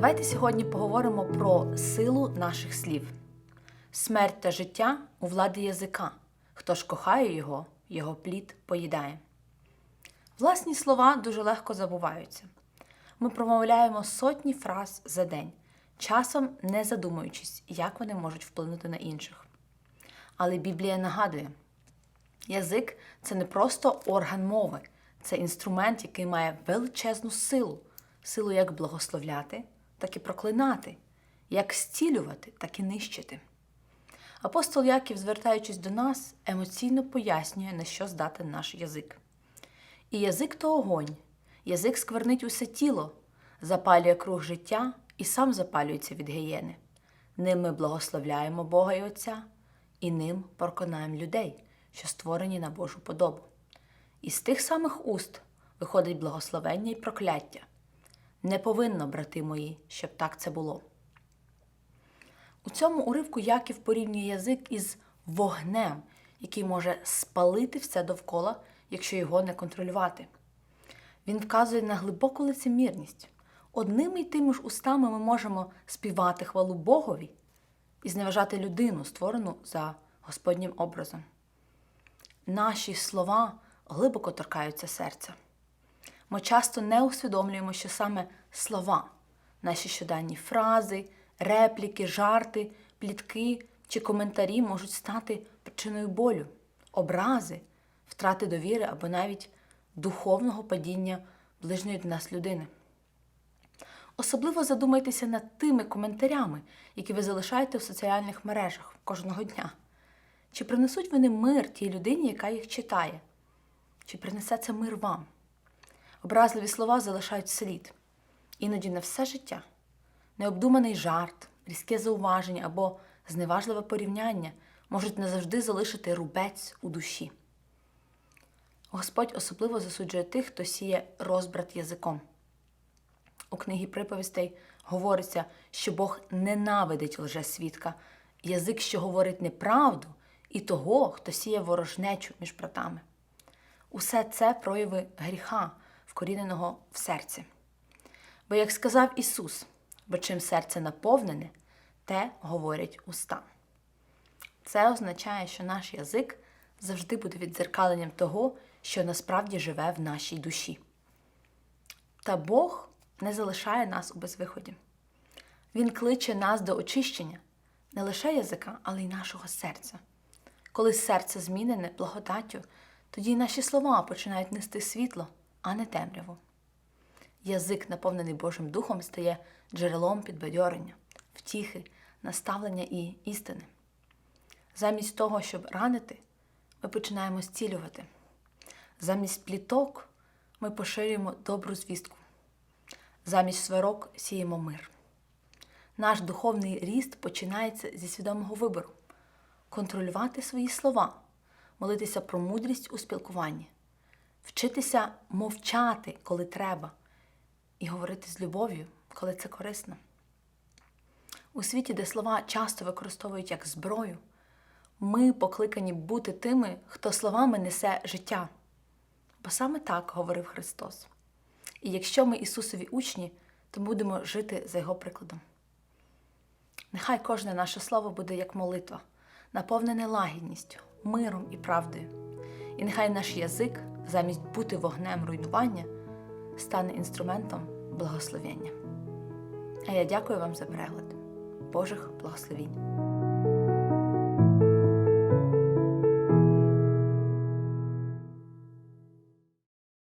Давайте сьогодні поговоримо про силу наших слів. Смерть та життя у владі язика. Хто ж кохає його, його плід поїдає. Власні слова дуже легко забуваються. Ми промовляємо сотні фраз за день, часом не задумуючись, як вони можуть вплинути на інших. Але Біблія нагадує, язик це не просто орган мови, це інструмент, який має величезну силу, силу як благословляти, так і проклинати, як зцілювати, так і нищити. Апостол Яків, звертаючись до нас, емоційно пояснює, на що здатен наш язик. І язик то огонь, язик сквернить усе тіло, запалює круг життя і сам запалюється від гієни. Ним ми благословляємо Бога і Отця, і ним проконаємо людей, що створені на Божу подобу. І з тих самих уст виходить благословення і прокляття. Не повинно, брати мої, щоб так це було. У цьому уривку Яків порівнює язик із вогнем, який може спалити все довкола, якщо його не контролювати. Він вказує на глибоку лицемірність. Одними й тими ж устами ми можемо співати хвалу Богові і зневажати людину, створену за Господнім образом. Наші слова глибоко торкаються серця. Ми часто не усвідомлюємо, що саме слова, наші щоденні фрази, репліки, жарти, плітки чи коментарі можуть стати причиною болю, образи, втрати довіри або навіть духовного падіння ближньої до нас людини. Особливо задумайтеся над тими коментарями, які ви залишаєте в соціальних мережах кожного дня. Чи принесуть вони мир тій людині, яка їх читає? Чи принесе це мир вам? Образливі слова залишають слід, іноді на все життя. Необдуманий жарт, різке зауваження або зневажливе порівняння можуть назавжди залишити рубець у душі. Господь особливо засуджує тих, хто сіє розбрат язиком. У книгі приповістей говориться, що Бог ненавидить лжесвідка, язик, що говорить неправду, і того, хто сіє ворожнечу між братами. Усе це прояви гріха, вкоріненого в серці. Бо, як сказав Ісус, бо чим серце наповнене, те говорять уста. Це означає, що наш язик завжди буде віддзеркаленням того, що насправді живе в нашій душі. Та Бог не залишає нас у безвиході. Він кличе нас до очищення не лише язика, але й нашого серця. Коли серце змінене благодаттю, тоді й наші слова починають нести світло, а не темряву. Язик, наповнений Божим Духом, стає джерелом підбадьорення, втіхи, наставлення і істини. Замість того, щоб ранити, ми починаємо зцілювати. Замість пліток ми поширюємо добру звістку. Замість сварок сіємо мир. Наш духовний ріст починається зі свідомого вибору контролювати свої слова, молитися про мудрість у спілкуванні, вчитися мовчати, коли треба, і говорити з любов'ю, коли це корисно. У світі, де слова часто використовують як зброю, ми покликані бути тими, хто словами несе життя. Бо саме так говорив Христос. І якщо ми Ісусові учні, то будемо жити за Його прикладом. Нехай кожне наше слово буде як молитва, наповнене лагідністю, миром і правдою. І нехай наш язик, замість бути вогнем руйнування, стане інструментом благословення. А я дякую вам за перегляд. Божих благословінь!